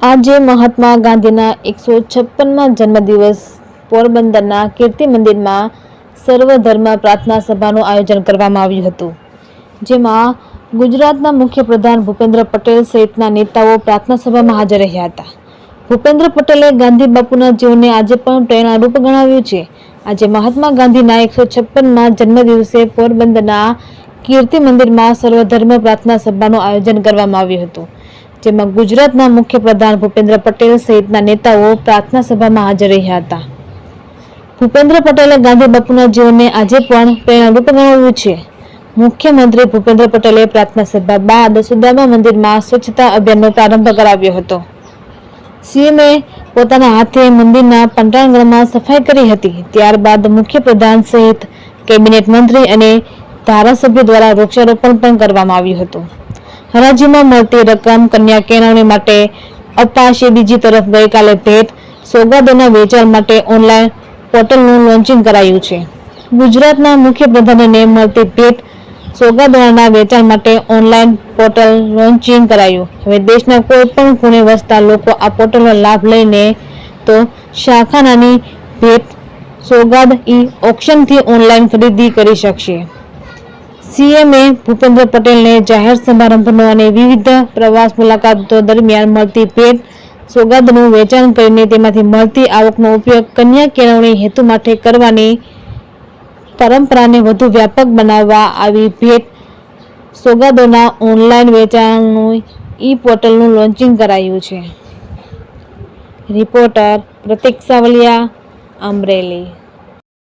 આજે મહાત્મા ગાંધીના એકસો છપ્પનમાં જન્મદિવસ પોરબંદરના કીર્તિ મંદિરમાં સર્વધર્મ પ્રાર્થના સભાનું આયોજન કરવામાં આવ્યું હતું, જેમાં ગુજરાતના મુખ્ય પ્રધાન ભૂપેન્દ્ર પટેલ સહિતના નેતાઓ પ્રાર્થના સભામાં હાજર રહ્યા હતા. ભૂપેન્દ્ર પટેલે ગાંધી બાપુના જીવનને આજે પણ પ્રેરણારૂપ ગણાવ્યું છે. આજે મહાત્મા ગાંધીના એકસો છપ્પનમાં જન્મદિવસે પોરબંદરના કીર્તિ મંદિરમાં સર્વધર્મ પ્રાર્થના સભાનું આયોજન કરવામાં આવ્યું હતું. જેમાં ગુજરાતના મુખ્યપ્રધાન ભૂપેન્દ્ર પટેલ સહિતના નેતાઓ પ્રાર્થના સભામાં હાજર રહ્યા હતા. ભૂપેન્દ્ર પટેલે ગાંધી બાપુના જીવનને આજે પણ પ્રેરણારૂપ ગણાવ્યું છે. મુખ્યમંત્રી ભૂપેન્દ્ર પટેલે પ્રાર્થના સભા બાદ સુદામા મંદિરમાં સ્વચ્છતા અભિયાનનો પ્રારંભ કરાવ્યો હતો. સીએમએ પોતાના હાથે મંદિરના પંટાંગણમાં સફાઈ કરી હતી. ત્યારબાદ મુખ્યપ્રધાન સહિત કેબિનેટ મંત્રી અને ધારાસભ્યો દ્વારા વૃક્ષારોપણ પણ કરવામાં આવ્યું હતું. હરાજીમાં મળતી રકમ કન્યા કેળવણી માટે અપાશે. બીજી તરફ ગઈકાલે ભેટ સોગાદોના વેચાણ માટે ઓનલાઈન પોર્ટલનું લોન્ચિંગ કરાયું છે. ગુજરાતના મુખ્યપ્રધાનને મળતી ભેટ સોગાદોના વેચાણ માટે ઓનલાઈન પોર્ટલ લોન્ચિંગ કરાયું. હવે દેશના કોઈ પણ ખૂણે વસતા લોકો આ પોર્ટલનો લાભ લઈને તો શાખાનાની ભેટ સોગાદ ઈ ઓક્શનથી ઓનલાઈન ખરીદી કરી શકશે. સીએમએ ભૂપેન્દ્ર પટેલને જાહેર સમારંભનો અને વિવિધ પ્રવાસ મુલાકાતો દરમિયાન મળતી ભેટ સોગાદનું વેચાણ કરીને તેમાંથી મળતી આવકનો ઉપયોગ કન્યા કેળવણી હેતુ માટે કરવાની પરંપરાને વધુ વ્યાપક બનાવવા આવી ભેટ સોગાદોના ઓનલાઈન વેચાણનું ઈ પોર્ટલનું લોન્ચિંગ કરાયું છે. રિપોર્ટર પ્રતિક સાવલિયા, અમરેલી.